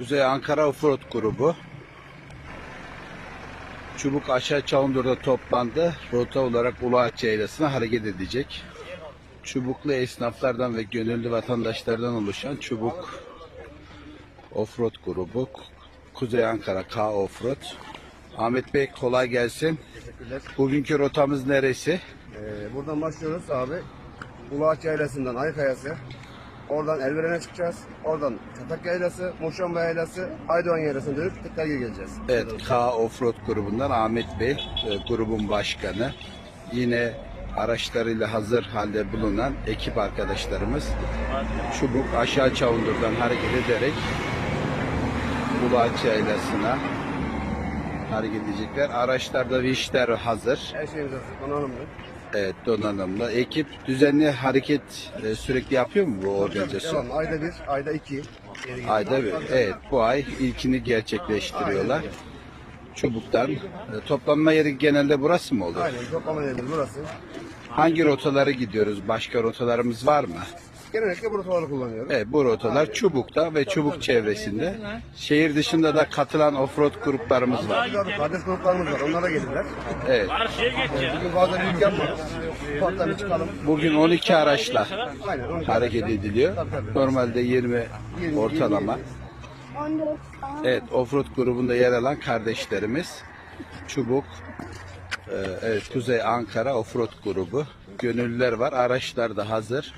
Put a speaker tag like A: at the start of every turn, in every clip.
A: Kuzey Ankara Offroad grubu. Çubuk aşağı Çavundur'da toplandı. Rota olarak Uluağaç Yaylası'na hareket edecek. Çubuklu esnaflardan ve gönüllü vatandaşlardan oluşan Çubuk Offroad grubu. Kuzey Ankara K Offroad. Ahmet Bey kolay gelsin.
B: Teşekkürler.
A: Bugünkü rotamız neresi?
B: Ee, buradan başlıyoruz abi. Uluağaç Yaylası'ndan Aykayası. Oradan Elveren'e çıkacağız. Oradan Çatak Yaylası, Muşamba Yaylası, Aydoğan Yaylası'na dönüp tekrar geri geleceğiz.
A: Evet, K Offroad grubundan Ahmet Bey, e, grubun başkanı. Yine araçlarıyla hazır halde bulunan ekip arkadaşlarımız Çubuk Aşağı Çavundur'dan hareket ederek Uluağaç Yaylası'na hareket edecekler. Araçlarda vinçler hazır.
B: Her şeyimiz hazır. Donanımlı.
A: Evet, donanımlı. Ekip düzenli hareket e, sürekli yapıyor mu bu organizasyon?
B: Devam. Ayda bir, ayda iki.
A: Ayda bir. Evet bu ay ilkini gerçekleştiriyorlar. Çubuktan. E, Toplanma yeri genelde burası mı olur?
B: Aynen. Toplama yeridir burası.
A: Hangi rotaları gidiyoruz? Başka rotalarımız var mı?
B: Genellikle bu rotaları kullanıyoruz.
A: Evet bu rotalar Çubuk'ta ve Çubuk çevresinde. Şehir dışında da katılan offroad gruplarımız var.
B: Kardeş gruplarımız var. Onlara gelirler.
A: Evet.
C: Karşıya geç ya.
B: Bugün yapmadık. Ufaktan bir çıkalım.
A: Bugün 12 araçla
B: Aynen. onu
A: hareket ediliyor. Normalde 20 ortalama. Evet offroad grubunda yer alan kardeşlerimiz Çubuk, e, evet Kuzey Ankara offroad grubu. Gönüllüler var. Araçlar da hazır.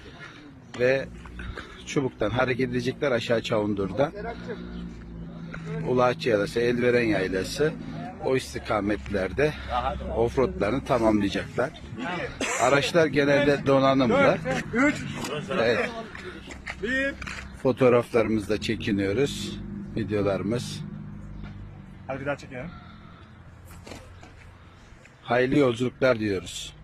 A: Ve Çubuk'tan hareket edecekler aşağı Çavundur'dan. Ulaç Yaylası, Elveren Yaylası o istikametlerde offroadlarını tamamlayacaklar. Araçlar genelde donanımlı. Evet. Fotoğraflarımızda çekiniyoruz. Videolarımız.
C: Hadi bir daha çekelim.
A: Hayırlı yolculuklar diyoruz.